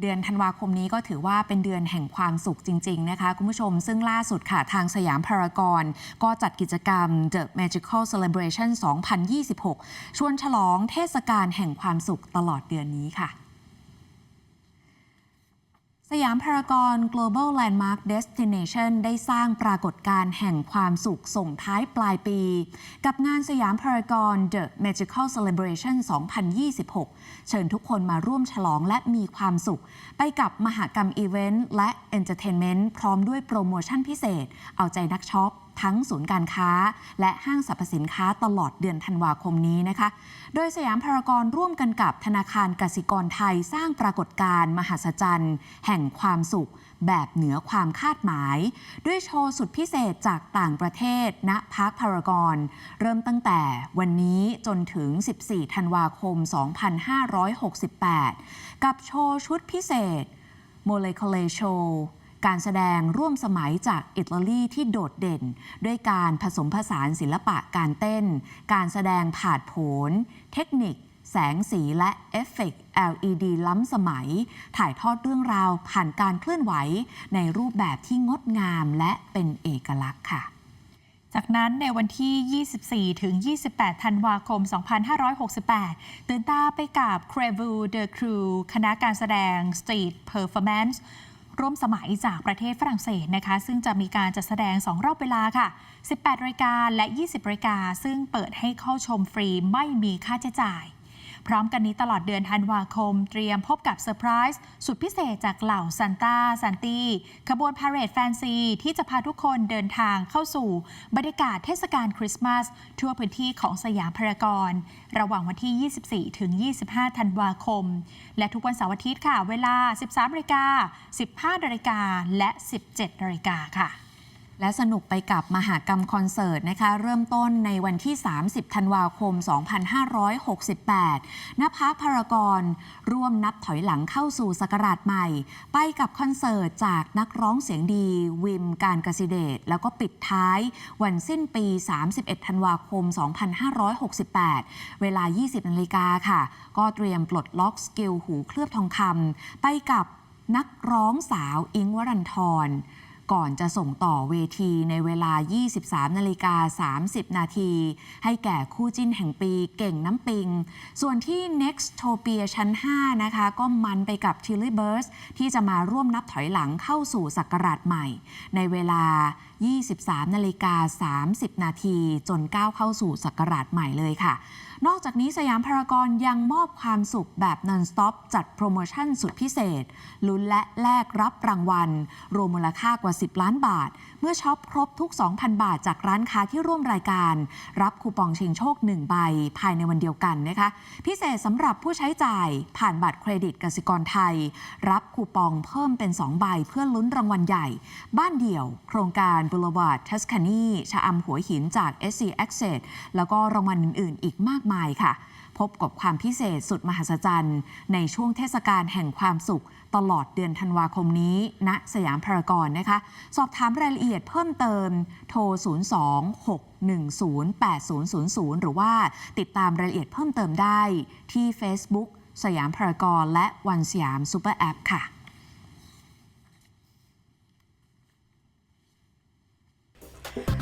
เดือนธันวาคมนี้ก็ถือว่าเป็นเดือนแห่งความสุขจริง ๆ นะคะ คุณผู้ชมซึ่งล่าสุดค่ะทางสยามพารากอนก็จัดกิจกรรม The Magical Celebration 2026 ชวนฉลองเทศกาลแห่งความสุขตลอดเดือนนี้ค่ะามพารากอน Global Landmark Destination ได้สร้างปรากฏการณ์แห่งความสุขส่งท้ายปลายปี กับงานสยามพารากอน The Magical Celebration 2026 เชิญทุกคนมาร่วมฉลองและมีความสุข ไปกับมหกรรมอีเวนต์และเอนเตอร์เทนเมนต์พร้อมด้วยโปรโมชั่นพิเศษ เอาใจนักช็อปทั้งศูนย์การค้า และห้างสรรพสินค้าตลอดเดือนธันวาคมนี้นะคะ โดยสยามพารากอนร่วมกันกับธนาคารกสิกรไทยสร้างปรากฏการณ์มหัศจรรย์แห่งความสุข แบบเหนือความคาดหมาย ด้วยโชว์สุดพิเศษจากต่างประเทศณพาร์คพารากอนเริ่มตั้งแต่วันนี้จนถึง 14 ธันวาคม 2568 กับโชว์ชุดพิเศษโมเล การแสดงร่วมสมัยจากอิตาลีที่โดดเด่น ด้วยการผสมผสานศิลปะการเต้น การแสดงผาดโผน เทคนิค แสงสีและเอฟเฟกต์ LED ล้ำสมัย ถ่ายทอดเรื่องราวผ่านการเคลื่อนไหว ในรูปแบบที่งดงามและเป็นเอกลักษณ์ค่ะจากนั้นในวันที่ 24 ถึง 28 ธันวาคม 2568 ตื่นตาไปกับ c r e v u The Crew คณะการแสดง Street Performance ร่วมสมัยจากประเทศฝรั่งเศสนะคะ ซึ่งจะมีการจัดแสดง 2 รอบเวลาค่ะ 18รายการและ 20รายการซึ่งเปิดให้เข้าชมฟรีไม่มีค่าใช้จ่าย พร้อมกันนี้ตลอดเดือนธันวาคม เตรียมพบกับเซอร์ไพรส์สุดพิเศษจากเหล่าซันต้าซันตี้ขบวนพาเหรดแฟนซี ที่จะพาทุกคนเดินทางเข้าสู่ บรรยากาศเทศกาลคริสต์มาส ทั่วพื้นที่ของสยามพารากอนระหว่างวันที่ 24 ถึง 25 ธันวาคม และทุกวันเสาร์อาทิตย์ค่ะ เวลา 13นาฬิกา15นาฬิกาและ 17นาฬิกาค่ะ และสนุกไปกับมหากรรมคอนเสิร์ตนะคะ เริ่มต้นในวันที่ 30 ธันวาคม 2568 ณพักพารากอนร่วมนับถอยหลังเข้าสู่ศักราชใหม่ ไปกับคอนเสิร์ตจากนักร้องเสียงดี วิมการกสิเดชแล้วก็ปิดท้ายวันสิ้นปี 31 ธันวาคม 2568 เวลา 20นาฬิกาค่ะ ก็เตรียมปลดล็อกสกิลหูเคลือบทองคำไปกับนักร้องสาวอิงวรันทร ก่อนจะส่งต่อเวทีในเวลา 23 นาฬิกา 30 นาที ให้แก่คู่จิ้นแห่งปีเก่งน้ำปิง ส่วนที่ Nextopia ชั้น 5 นะคะ ก็มันไปกับ t i l l y b u r s ที่จะมาร่วมนับถอยหลังเข้าสู่ศักราชใหม่ ในเวลา 23นาฬิกา30 นาทีจนก้าวเข้าสู่ศักราชใหม่เลยค่ะ นอกจากนี้สยามพารากอนยังมอบความสุขแบบ non-stop จัดโปรโมชั่นสุดพิเศษ ลุ้นและแลกรับรางวัล รวมมูลค่ากว่า 10 ล้านบาท เมื่อช็อปครบทุก 2,000 บาทจากร้านค้าที่ร่วมรายการ รับคูปองชิงโชค 1 ใบ ภายในวันเดียวกันนะคะ พิเศษสำหรับผู้ใช้จ่ายผ่านบัตรเครดิตกสิกรไทย รับคูปองเพิ่มเป็น 2 ใบเพื่อลุ้นรางวัลใหญ่ บ้านเดี่ยว โครงการ Boulevard Tuscany ชะอำหัวหินจาก SC Access แล้วก็รางวัลอื่น ๆ อีกมากมายค่ะ พบกับความพิเศษสุดมหัศจรรย์ ในช่วงเทศกาลแห่งความสุข ตลอดเดือนธันวาคมนี้ณสยามพารากอนนะคะ สอบถามรายละเอียดเพิ่มเติมโทร 026108000 หรือว่าติดตามรายละเอียดเพิ่มเติมได้ที่ Facebook สยามพารากอนและวันสยามซูเปอร์แอปค่ะ